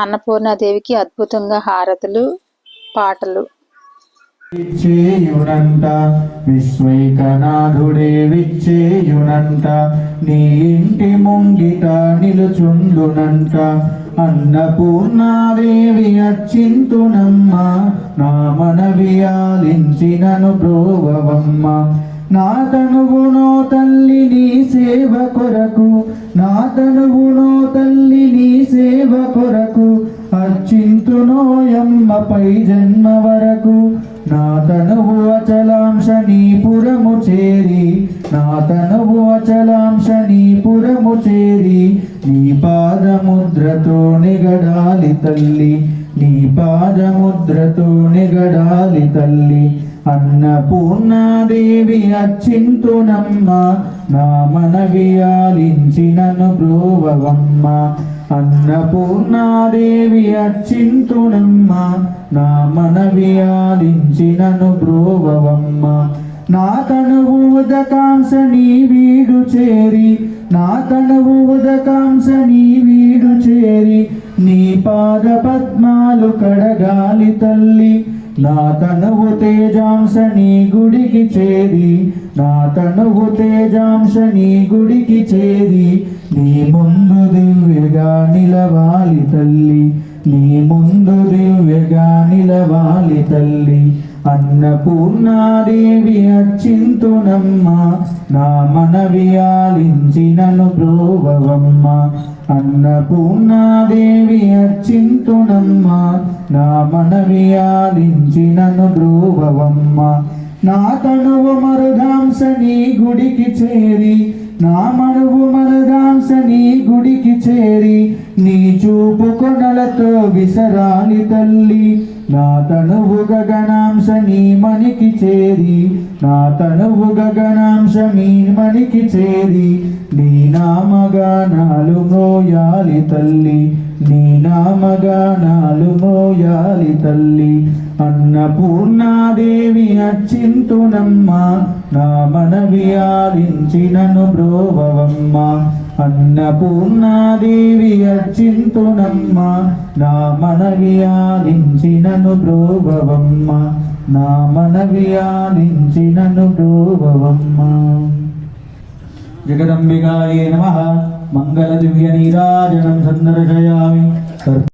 అన్నపూర్ణాదేవికి అద్భుతంగా హారతులు పాటలు. విచ్చేయునంట విశ్వైకనాథుడే విచ్చేయునంట నీ ఇంటి ముంగిట నిలుచుండునంట అన్నపూర్ణాదేవి అచ్చింతునమ్మ నా మనవి ఆలించినను బ్రోవవమ్మ. నా తనువునో తల్లి నీ సేవ కొరకు నా తనువునో అచ్చింతునోయమ్మపై జన్మ వరకు నా తనువు అచలాంశ నీపురము చేరి నా తనువు అచలాంశ నీపురము చేరి నీ పాదముద్రతో నిగడాలి తల్లి నీ పాదముద్రతో నిగడాలి తల్లి. అన్నపూర్ణాదేవి అచ్చింతునమ్మ నా మనవి ఆలించినను బ్రోవవమ్మ అన్నపూర్ణాదేవి అచ్చింతునమ్మ నా మనవి ఆలించినను బ్రోవవమ్మ నా తనువు ఉదకాంశ నీ వీడు చేరి నా తనువు ఉదకాంశ నీ వీడు చేరి నీ పాద పద్మాలు కడగాలి తల్లి. నా తనువు తేజాంశ నీ గుడికి చేరి నా తనువు తేజాంశ నీ గుడికి చేరి నీ ముందు దివ్యగా నిలవాలి తల్లి. నిలవాలి తల్లి. అన్నపూర్ణాదేవి అచ్చింతునమ్మ. నా మనవి ఆలించినను ప్రోభవమ్మ అన్నపూర్ణాదేవి అచ్చింతునమ్మ. నా మనవి ఆలించినను బ్రోవవమ్మ. నా తనువు మరుదాంశ నీ గుడికి చేరి నా మనువు మరుదాంశ నీ గుడికి చేరి నీ చూపు కొనలతో విసరాలి తల్లి. నా తనువు గగనాంశ నీ మణికి చేరి నా తనువు గగనాంశ మీ మణికి చేరి నీ నామగానాలు మోయాలి తల్లి. నీ నామగానాలు మోయాలి తల్లి. అన్నపూర్ణాది నచ్చింతునమ్మ నా మనవి ఆలించినను బ్రోవమ్మ అన్నపూర్ణాదేవి అచ్చింతునమ్మ నా మనవి ఆలించినను బ్రోవమ్మ నా మనవి ఆలించినను బ్రోవమ్మ జగదంబికాయే నమ మంగళ దివ్య నీరాజనం సందర్శయామి.